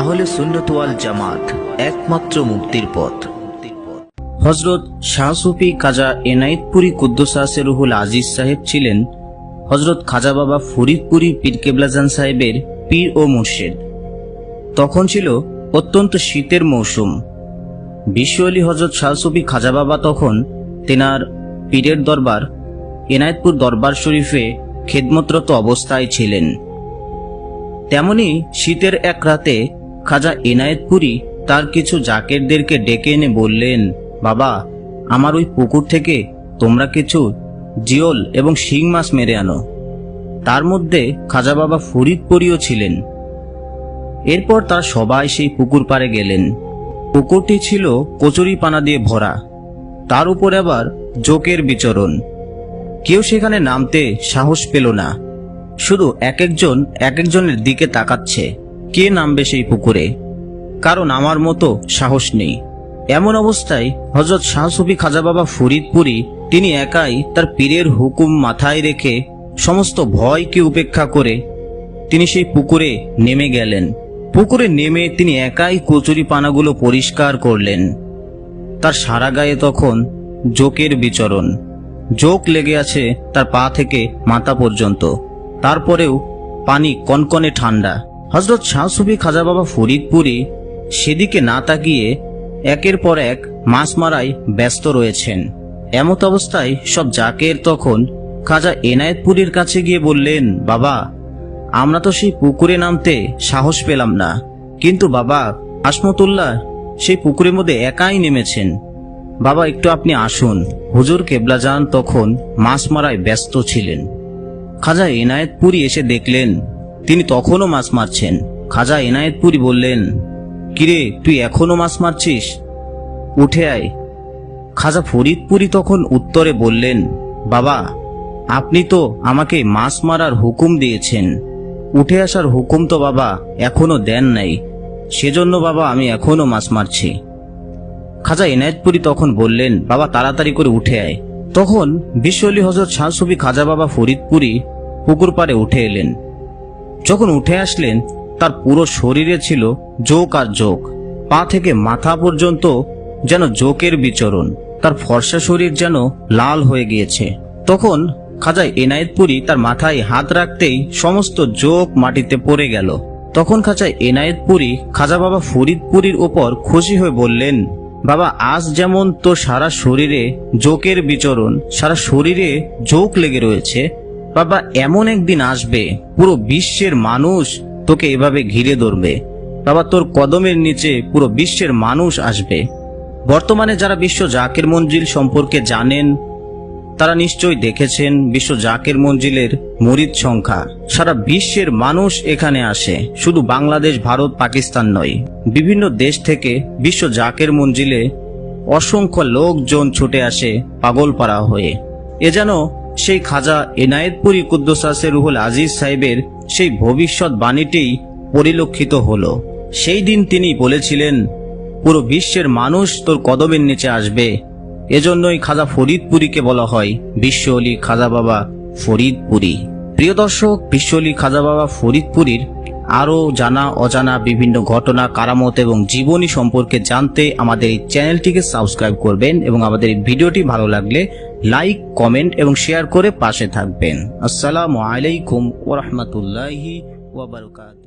আহলে সুন্নত ওয়াল জামাত একমাত্র মুক্তির পথ। হজরত শাহসুফি কাজা এনায়েতপুরি কুদ্দুসাসে রুহুল আজিজ সাহেব ছিলেন হজরত খাজা বাবা ফরিদপুরি পীর কেবলাজান সাহেবের পীর ও মুর্শেদ। তখন ছিল অত্যন্ত শীতের মৌসুম। বিশ্ব আলী হজরত শাহসুফি খাজা বাবা তখন তেনার পীরের দরবার, এনায়েতপুর দরবার শরীফে খেদমতরত অবস্থায় ছিলেন। তেমনি শীতের এক রাতে খাজা এনায়েতপুরি তার কিছু জাকেরদেরকে ডেকে এনে বললেন, বাবা, আমার ওই পুকুর থেকে তোমরা কিছু জিওল এবং শিং মাছ মেরে আনো। তার মধ্যে খাজা বাবা ফরিদপুরিও ছিলেন। এরপর তার সবাই সেই পুকুর পাড়ে গেলেন। পুকুরটি ছিল কচুরি পানা দিয়ে ভরা। তার উপর আবার জোকের বিচরণ। কেউ সেখানে নামতে সাহস পেল না। শুধু এক একজন এক একজনের দিকে তাকাচ্ছে। কে নামবে সেই পুকুরে? কারণ আমার মতো সাহস নেই। এমন অবস্থায় হজরত শাহসুফি খাজা বাবা ফরিদপুরি, তিনি একাই তার পীরের হুকুম মাথায় রেখে সমস্ত ভয়কে উপেক্ষা করে তিনি সেই পুকুরে নেমে গেলেন। পুকুরে নেমে তিনি একাই কচুরি পানাগুলো পরিষ্কার করলেন। তার সারা গায়ে তখন জোকের বিচরণ। জোক লেগে আছে তার পা থেকে মাথা পর্যন্ত। তারপরেও পানি কনকনে ঠান্ডা হজরত শাহসুফি খাজা বাবা ফরিদপুরি সেদিকে না তাকিয়ে একের পর এক মাছ মারায় ব্যস্ত রয়েছেন। এমত অবস্থায় সব জাকের তখন খাজা এনায়েতপুরীর কাছে গিয়ে বললেন, বাবা, আমরা তো সেই পুকুরে নামতে সাহস পেলাম না। কিন্তু বাবা আসমতুল্লাহ সেই পুকুরের মধ্যে একাই নেমেছেন। বাবা, একটু আপনি আসুন। হুজুর কেবলাজান তখন মাছ মারায় ব্যস্ত ছিলেন। খাজা এনায়েতপুরি এসে দেখলেন তিনি তখনও মাছ মারছেন। খাজা এনায়েতপুরি বললেন, কিরে, তুই এখনও মাছ মারছিস? উঠে আয়। খাজা ফরিদপুরি তখন উত্তরে বললেন, বাবা, আপনি তো আমাকে মাছ মারার হুকুম দিয়েছেন। উঠে আসার হুকুম তো বাবা এখনও দেন নাই। সেজন্য বাবা, আমি এখনও মাছ মারছি। খাজা এনায়েতপুরি তখন বললেন, বাবা, তাড়াতাড়ি করে উঠে আয়। তখন বিশ্বলি হজরত শাহসুফি খাজা বাবা ফরিদপুরি পুকুর পাড়ে উঠে এলেন। যখন উঠে আসলেন, তার পুরো শরীরে ছিল জোক আর জোক। পা থেকে মাথা পর্যন্ত যেন জোকের বিচরণ, তার ফর্সা শরীর যেন লাল হয়ে গিয়েছে। তখন খাজা এনায়েতপুরি তার মাথায় হাত রাখতেই সমস্ত জোক মাটিতে পড়ে গেল। তখন খাজা এনায়েতপুরি খাজা বাবা ফরিদপুরীর ওপর খুশি হয়ে বললেন, বাবা, আজ যেমন তো সারা শরীরে জোকের বিচরণ, সারা শরীরে জোক লেগে রয়েছে বাবা, এমন একদিন আসবে, পুরো বিশ্বের মানুষ তোকে এভাবে ঘিরে ধরবে। বাবা, তোর কদমের নিচে পুরো বিশ্বের মানুষ আসবে। বর্তমানে যারা বিশ্ব জাকের মঞ্জিল সম্পর্কে জানেন, তারা নিশ্চয়ই দেখেছেন বিশ্ব জাকের মঞ্জিলের মরিদ সংখ্যা। সারা বিশ্বের মানুষ এখানে আসে, শুধু বাংলাদেশ, ভারত, পাকিস্তান নয়। বিভিন্ন দেশ থেকে বিশ্ব জাকের মঞ্জিলে অসংখ্য লোকজন ছুটে আসে পাগলপাড়া হয়ে। এ যেন সেই খাজা এনায়েতপুরি কুদ্দোসাসের রুহুল আজিজ সাহেবের সেই ভবিষ্যৎ বাণীটি পরিলক্ষিত হল। সেই দিন তিনি বলেছিলেন, পুরো বিশ্বের মানুষ তোর কদমের নিচে আসবে। এজন্যই খাজা ফরিদপুরীকে বলা হয় বিশ্ব অলি খাজা বাবা ফরিদপুরী। প্রিয় দর্শক, বিশ্ব অলি খাজা বাবা ফরিদপুরীর আরও জানা অজানা বিভিন্ন ঘটনা, কারামত এবং জীবনী সম্পর্কে জানতে আমাদের এই চ্যানেলটিকে সাবস্ক্রাইব করবেন এবং আমাদের এই ভিডিওটি ভালো লাগলে লাইক কমেন্ট এবং শেয়ার করে পাশে থাকবেন। আসসালামু আলাইকুম ওরহমতুল্লাহি ওয়াবারকাত